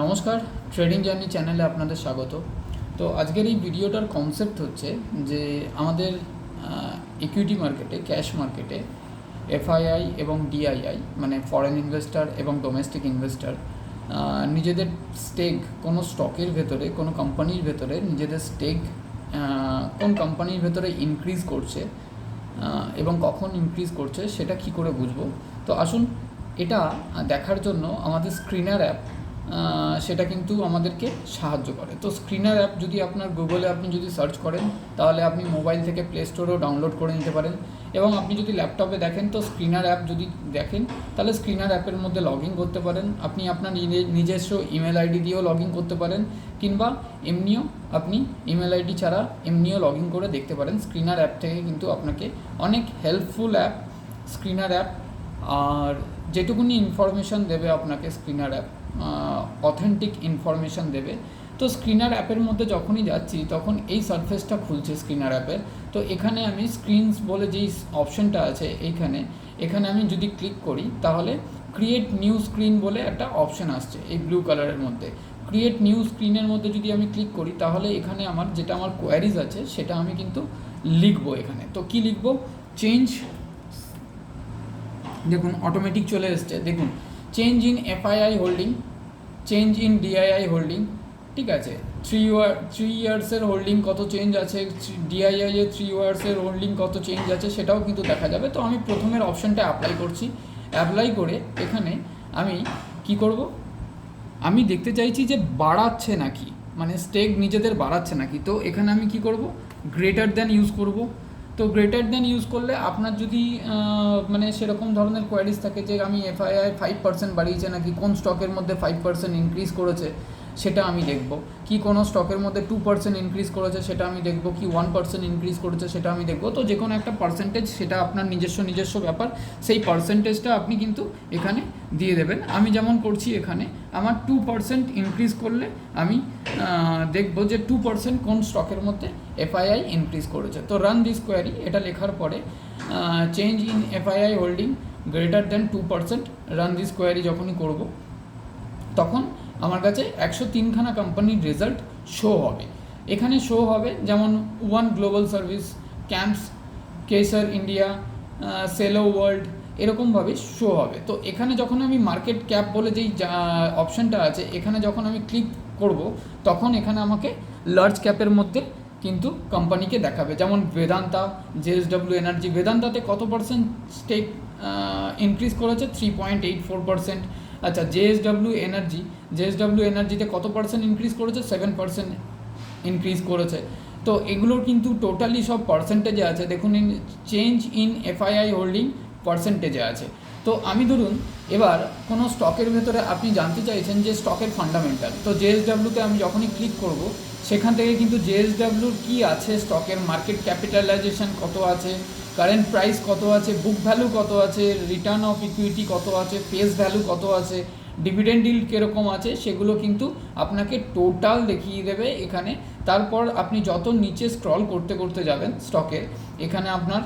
নমস্কার trading journey চ্যানেলে আপনাদের স্বাগত। তো আজকের এই ভিডিওটার কনসেপ্ট হচ্ছে যে আমাদের ইকুইটি মার্কেটে ক্যাশ মার্কেটে এফআইআই এবং ডিআইআই মানে ফরেন ইনভেস্টর এবং ডোমেস্টিক ইনভেস্টর নিজেদের স্টেক কোনো স্টকের ভেতরে, কোনো কোম্পানির ভেতরে, নিজেদের স্টেক কোন কোম্পানির ভেতরে ইনক্রিজ করছে এবং কখন ইনক্রিজ করছে, সেটা কি করে বুঝব? তো আসুন, এটা দেখার জন্য আমাদের স্ক্রিনার অ্যাপ সেটা কিন্তু আমাদেরকে সাহায্য করে। তো স্ক্রিনার অ্যাপ যদি আপনার গুগলে আপনি যদি সার্চ করেন, তাহলে আপনি মোবাইল থেকে প্লে স্টোরেও ডাউনলোড করে নিতে পারেন। এবং আপনি যদি ল্যাপটপে দেখেন, তো স্ক্রিনার অ্যাপ যদি দেখেন, তাহলে স্ক্রিনার অ্যাপের মধ্যে লগ ইন করতে পারেন। আপনি আপনার নিজে- নিজস্ব ইমেল আইডি দিয়েও লগ ইন করতে পারেন, কিংবা এমনিও আপনি ইমেল আইডি ছাড়া এমনিও লগ ইন করে দেখতে পারেন। স্ক্রিনার অ্যাপ থেকে কিন্তু আপনাকে অনেক হেল্পফুল অ্যাপ স্ক্রিনার অ্যাপ আর যেটুকুনি ইনফরমেশন দেবে আপনাকে স্ক্রিনার অ্যাপ অথেন্টিক ইনফরমেশন দেবে। তো স্ক্রিনার অ্যাপের মধ্যে যখনই যাচ্ছি, তখন এই সারফেসটা খুলছে স্ক্রিনার অ্যাপের তো এখানে আমি স্ক্রিনস বলে যেই অপশনটা আছে এইখানে, এখানে আমি যদি ক্লিক করি, তাহলে ক্রিয়েট নিউ স্ক্রিন বলে একটা অপশন আসছে এই ব্লু কালারের মধ্যে। ক্রিয়েট নিউ স্ক্রিনের মধ্যে যদি আমি ক্লিক করি, তাহলে এখানে আমার যেটা আমার কোয়ারিজ আছে, সেটা আমি কিন্তু লিখব এখানে। তো কি লিখব? চেঞ্জ দেখুন অটোমেটিক চলে এসছে। দেখুন change in FII holding change in DII holding ঠিক আছে? থ্রি ইয়ার থ্রি ইয়ার্সের হোল্ডিং কত চেঞ্জ আছে? ডিআইআই এর থ্রি ইয়ার্সের হোল্ডিং কত চেঞ্জ আছে? সেটাও কিন্তু দেখা যাবে। তো আমি প্রথমের অপশানটা অ্যাপ্লাই করছি। অ্যাপ্লাই করে এখানে আমি কি করব? আমি দেখতে চাইছি যে বাড়াচ্ছে নাকি। মানে স্টেক নিজেদের বাড়াচ্ছে নাকি। তো এখানে আমি কি করব? গ্রেটার দ্যান ইউজ করব। তো গ্রেটার দেন ইউজ করলে আপনার যদি মানে সেরকম ধরনের কোয়ারিজ থাকে যে আমি এফআইআই ফাইভ পার্সেন্ট বাড়িয়েছে নাকি, কোন স্টকের মধ্যে ফাইভ পার্সেন্ট ইনক্রিজ করেছে, সেটা আমি দেখব। কি কোনো স্টকের মধ্যে টু পার্সেন্ট ইনক্রিজ করেছে, সেটা আমি দেখব। কি ওয়ান পার্সেন্ট ইনক্রিজ করেছে, সেটা আমি দেখব। তো যে কোনো একটা পার্সেন্টেজ সেটা আপনার নিজস্ব নিজস্ব ব্যাপার। সেই পার্সেন্টেজটা আপনি কিন্তু এখানে দিয়ে দেবেন। আমি যেমন করছি এখানে, আমার টু পার্সেন্ট ইনক্রিজ করলে আমি দেখব যে টু পার্সেন্ট কোন স্টকের মধ্যে এফআইআই ইনক্রিজ করেছে। তো রান দিস কোয়ারি এটা লেখার পরে change in FII holding greater than two percent run this query যখনই করব, তখন আমার কাছে একশো তিনখানা কোম্পানির রেজাল্ট শো হবে। এখানে শো হবে যেমন one global service camps Kesar India Cello World এরকমভাবে শো হবে। তো এখানে যখন আমি মার্কেট ক্যাপ বলে যেই অপশানটা আছে, এখানে যখন আমি ক্লিক করব, তখন এখানে আমাকে লার্জ ক্যাপের মধ্যে কিন্তু কোম্পানিকে দেখাবে। যেমন বেদান্তা জেএসডব্লিউ এনার্জি বেদান্তাতে কত পার্সেন্ট স্টেক ইনক্রিজ করেছে? Three point eight four percent আচ্ছা জেএসডব্লিউ এনার্জি জেএসডব্লিউ এনার্জিতে কত পার্সেন্ট ইনক্রিজ করেছে? সেভেন পার্সেন্ট ইনক্রিজ করেছে। তো এগুলোর কিন্তু টোটালি সব পার্সেন্টেজে আছে। দেখুন চেঞ্জ ইন এফআইআই হোল্ডিং পার্সেন্টেজে আছে। তো আমি ধরুন, এবার কোনো স্টকের ভেতরে আপনি জানতে চাইছেন যে স্টকের ফান্ডামেন্টাল তো জেএসডব্লিউতে আমি যখনই ক্লিক করব, সেখান থেকে কিন্তু জেএসডব্লিউর কী আছে স্টকের মার্কেট ক্যাপিটালাইজেশন কত আছে? কারেন্ট প্রাইস কত আছে? বুক ভ্যালু কত আছে? রিটার্ন অফ ইকুইটি কত আছে? ফেস ভ্যালু কত আছে? ডিভিডেন্ড ডিল কীরকম আছে? সেগুলো কিন্তু আপনাকে টোটাল দেখিয়ে দেবে এখানে। তারপর আপনি যত নিচে স্ক্রল করতে করতে যাবেন স্টকে এখানে আপনার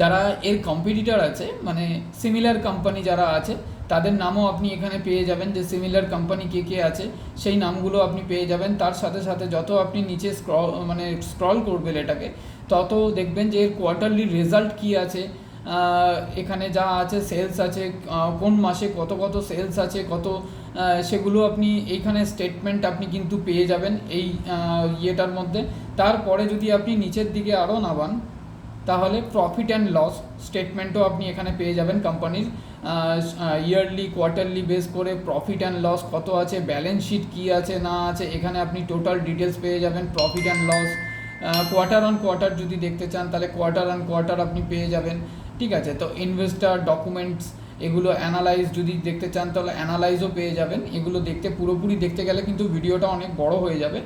যারা এর কম্পিটিটর আছে মানে সিমিলার কোম্পানি যারা আছে, তাদের নামও আপনি এখানে পেয়ে যাবেন যে সিমিলার কোম্পানি কে কে আছে, সেই নামগুলো আপনি পেয়ে যাবেন। তার সাথে সাথে যত আপনি নিচে স্ক্রল মানে স্ক্রল করবেন এটাকে, তত দেখবেন যে এর কোয়ার্টারলি রেজাল্ট কী আছে এখানে যা আছে সেলস আছে কোন মাসে কত কত সেলস আছে, কত সেগুলো আপনি এইখানে স্টেটমেন্ট আপনি কিন্তু পেয়ে যাবেন এই ইয়েটার মধ্যে। তারপরে যদি আপনি নিচের দিকে আরও নামান তাহলে প্রফিট অ্যান্ড লস স্টেটমেন্টও আপনি এখানে পেয়ে যাবেন কোম্পানির ইয়ারলি কোয়ার্টারলি বেস করে প্রফিট অ্যান্ড লস কত আছে ব্যালেন্স শিট কী আছে, না আছে, এখানে আপনি টোটাল ডিটেলস পেয়ে যাবেন profit and loss quarter on quarter যদি দেখতে চান, তাহলে কোয়ার্টার অন কোয়ার্টার আপনি পেয়ে যাবেন। ঠিক আছে? তো ইনভেস্টার ডকুমেন্টস এগুলো অ্যানালাইজ যদি দেখতে চান, তাহলে অ্যানালাইজও পেয়ে যাবেন। এগুলো দেখতে পুরোপুরি দেখতে গেলে কিন্তু ভিডিওটা অনেক বড় হয়ে যাবে।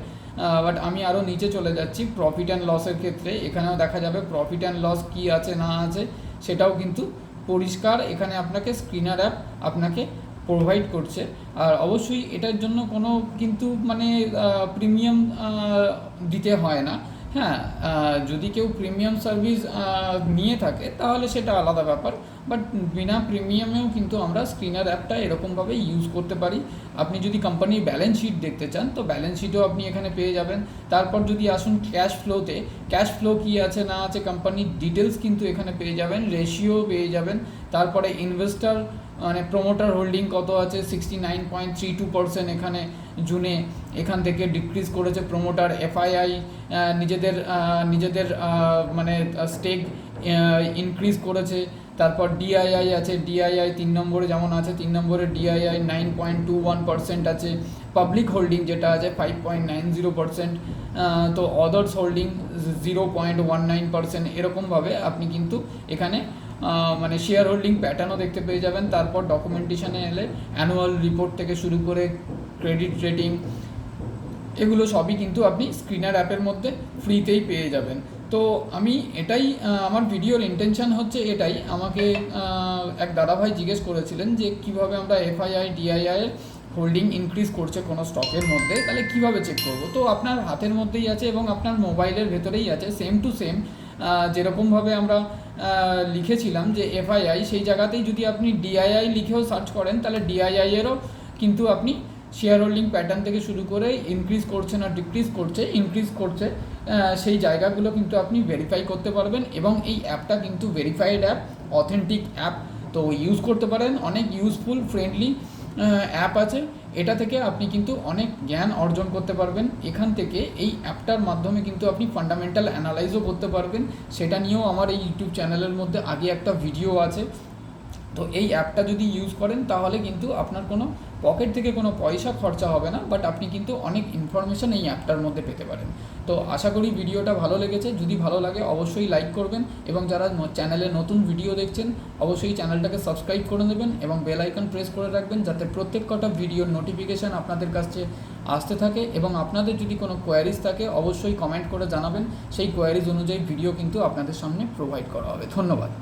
বাট আমি আরও নিচে চলে যাচ্ছি প্রফিট অ্যান্ড লসের ক্ষেত্রে। এখানেও দেখা যাবে প্রফিট অ্যান্ড লস কী আছে, না আছে, সেটাও কিন্তু পরিষ্কার। এখানে আপনাকে স্ক্রিনার অ্যাপ আপনাকে প্রোভাইড করছে। আর অবশ্যই এটার জন্য কোনো কিন্তু মানে প্রিমিয়াম দিতে হয় না। হ্যাঁ যদি কেউ প্রিমিয়াম সার্ভিস নিয়ে থাকে, তাহলে সেটা আলাদা ব্যাপার। বাট বিনা প্রিমিয়ামেও কিন্তু আমরা স্ক্রিনার অ্যাপটা এরকমভাবে ইউজ করতে পারি। আপনি যদি কোম্পানির ব্যালেন্স শিট দেখতে চান, তো ব্যালেন্স শিটও আপনি এখানে পেয়ে যাবেন। তারপর যদি আসুন ক্যাশ ফ্লোতে ক্যাশ ফ্লো কী আছে, না আছে কোম্পানির ডিটেলস কিন্তু এখানে পেয়ে যাবেন রেশিও পেয়ে যাবেন। তারপরে ইনভেস্টার মানে প্রোমোটার হোল্ডিং কত আছে? Sixty nine point three two percent এখানে জুনে এখান থেকে ডিক্রিজ করেছে প্রোমোটার এফআইআই নিজেদের নিজেদের মানে স্টেক ইনক্রিজ করেছে। তারপর ডিআইআই আছে ডিআইআই তিন নম্বরে যেমন আছে, তিন নম্বরে DII nine point two one percent আছে। পাবলিক হোল্ডিং যেটা আছে five point nine zero percent তো others holding zero point one nine percent এরকমভাবে আপনি কিন্তু এখানে মানে শেয়ার হোল্ডিং প্যাটার্নও দেখতে পেয়ে যাবেন। তারপর ডকুমেন্টেশনে এলে অ্যানুয়াল রিপোর্ট থেকে শুরু করে ক্রেডিট রেটিং এগুলো সবই কিন্তু আপনি স্ক্রিনার অ্যাপের মধ্যে ফ্রিতেই পেয়ে যাবেন। তো আমি এটাই আমার ভিডিওর ইন্টেনশান হচ্ছে এটাই। আমাকে এক দাদাভাই জিজ্ঞেস করেছিলেন যে কীভাবে আমরা এফআইআই ডিআইআই হোল্ডিং ইনক্রিজ করছে কোনো স্টকের মধ্যে, তাহলে কীভাবে চেক করব? তো আপনার হাতের মধ্যেই আছে এবং আপনার মোবাইলের ভেতরেই আছে। সেম টু সেম যেরকমভাবে আমরা লিখেছিলাম যে এফআইআই, সেই জায়গাতেই যদি আপনি ডিআইআই লিখেও সার্চ করেন, তাহলে ডিআইআই এরও কিন্তু আপনি শেয়ার হোল্ডিং প্যাটার্ন থেকে শুরু করে ইনক্রিজ করছে না ডিক্রিজ করছে ইনক্রিজ করছে সেই জায়গাগুলো কিন্তু আপনি ভেরিফাই করতে পারবেন এবং এই অ্যাপটা কিন্তু ভেরিফাইড অ্যাপ অথেন্টিক অ্যাপ তো ইউজ করতে পারেন। অনেক ইউজফুল ফ্রেন্ডলি অ্যাপ আছে। এটা থেকে আপনি কিন্তু অনেক জ্ঞান অর্জন করতে পারবেন। এখান থেকে এই অ্যাপটার মাধ্যমে কিন্তু আপনি ফান্ডামেন্টাল অ্যানালাইজও করতে পারবেন। সেটা নিয়েও আমার এই ইউটিউব চ্যানেলের মধ্যে আগে একটা ভিডিও আছে। তো এই অ্যাপটা যদি ইউজ করেন, তাহলে কিন্তু আপনার কোনো পকেট থেকে কোনো পয়সা খরচা হবে না বাট আপনি কিন্তু অনেক ইনফরমেশন এই অ্যাপটার মধ্যে পেতে পারেন। তো আশা করি ভিডিওটা ভালো লেগেছে। যদি ভালো লাগে, অবশ্যই লাইক করবেন এবং যারা চ্যানেলে নতুন ভিডিও দেখছেন, অবশ্যই চ্যানেলটাকে সাবস্ক্রাইব করে দেবেন এবং বেল আইকন প্রেস করে রাখবেন যাতে প্রত্যেক কটা ভিডিওর নোটিফিকেশান আপনাদের কাছে আসতে থাকে এবং আপনাদের যদি কোনো কোয়ারিজ থাকে, অবশ্যই কমেন্ট করে জানাবেন। সেই কোয়ারিজ অনুযায়ী ভিডিও কিন্তু আপনাদের সামনে প্রোভাইড করা হবে। ধন্যবাদ।